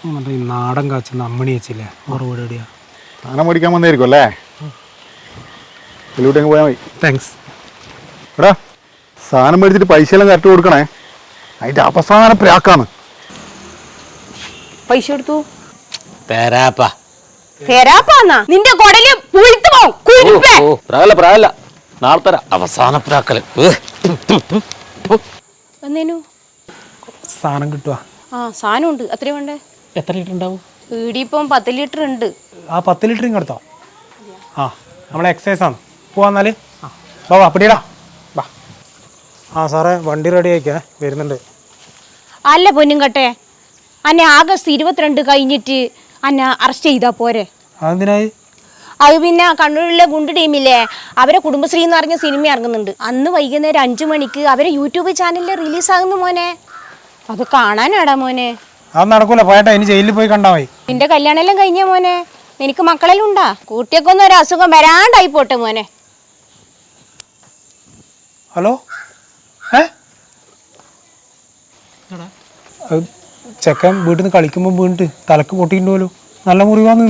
മറ്റേ ഈ നാടൻ കാച്ചുന്ന അമ്മണി വെച്ചില്ലേ ഓറ് വീട് എവിടെയാ സാധനം മേടിക്കാൻ വന്നായിരിക്കും അല്ലേ? ഇതിലൂടെ അങ്ങ് പോയാൽ മതി. താങ്ക്സ് എടാ സാധനം മേടിച്ചിട്ട് പൈസ എല്ലാം കറക്റ്റ് കൊടുക്കണേ. അതിന്റെ അവസാന പ്രാക്കാണ്. പൈസ എടുത്തു തരാപ്പാ തരാപ്പാന്നാ നിന്റെ കൊടൽ പുഴുത്തു പോവും. കുരുപ്പേ. ഓ പ്രായല്ല പ്രായല്ല. നാളെ തരാം അവസാന പ്രാക്കൽ. എന്നേനു സാധനം കിട്ടുക ആ സാധനം ഉണ്ട് അത്രയും വേണ്ടേ? എത്ര ലിറ്റർ ഉണ്ടാവും? വീടിപ്പം പത്ത് ലിറ്റർ ഉണ്ട്. ആ പത്ത് ലിറ്റർ ഇങ്ങെടുത്തോ ആ നമ്മളെ എക്സസൈസ് ആണ്. പോവാന്നാൽ ആ വാ വാ പിടിയടാ. വാ. ആ സാറേ വണ്ടി റെഡി ആയിക്കേ വരുന്നുണ്ട്. അല്ല പൊന്നും കട്ടെ അന്നെ ആഗസ്റ്റ് ഇരുപത്തിരണ്ട് കഴിഞ്ഞിട്ട് അന്നെ അറസ്റ്റ് ചെയ്താ പോരെ. അതെന്തിനായി? അത് പിന്നെ കണ്ണൂരിലെ ഗുണ്ട് ടീമില്ലേ അവരെ കുടുംബശ്രീ എന്ന് പറഞ്ഞ സിനിമ ഇറങ്ങുന്നുണ്ട്. അന്ന് വൈകുന്നേരം അഞ്ചു മണിക്ക് അവരെ യൂട്യൂബ് ചാനലിൽ റിലീസ് റിലീസാകുന്നു മോനെ. അത് കാണാനാടാ മോനെ. അത് നടക്കൂല. പോയട്ടെ ഇനി ജയിലിൽ പോയി കണ്ടാ മതി. നിന്റെ കല്യാണമെല്ലാം കഴിഞ്ഞ മോനെ? നിനക്ക് മക്കളെല്ലാം ഉണ്ടാ കുട്ടിയൊക്കെ ഒന്നും ഒരു അസുഖം വരാണ്ടായി പോട്ടെ മോനെ. ഹലോ? ഏ? അത് ചെക്കൻ വീട്ടിൽ നിന്ന് കളിക്കുമ്പോൾ വീണിട്ട് തലക്ക് പൊട്ടിയിട്ടുണ്ടല്ലോ നല്ല മുറിവാന്ന്.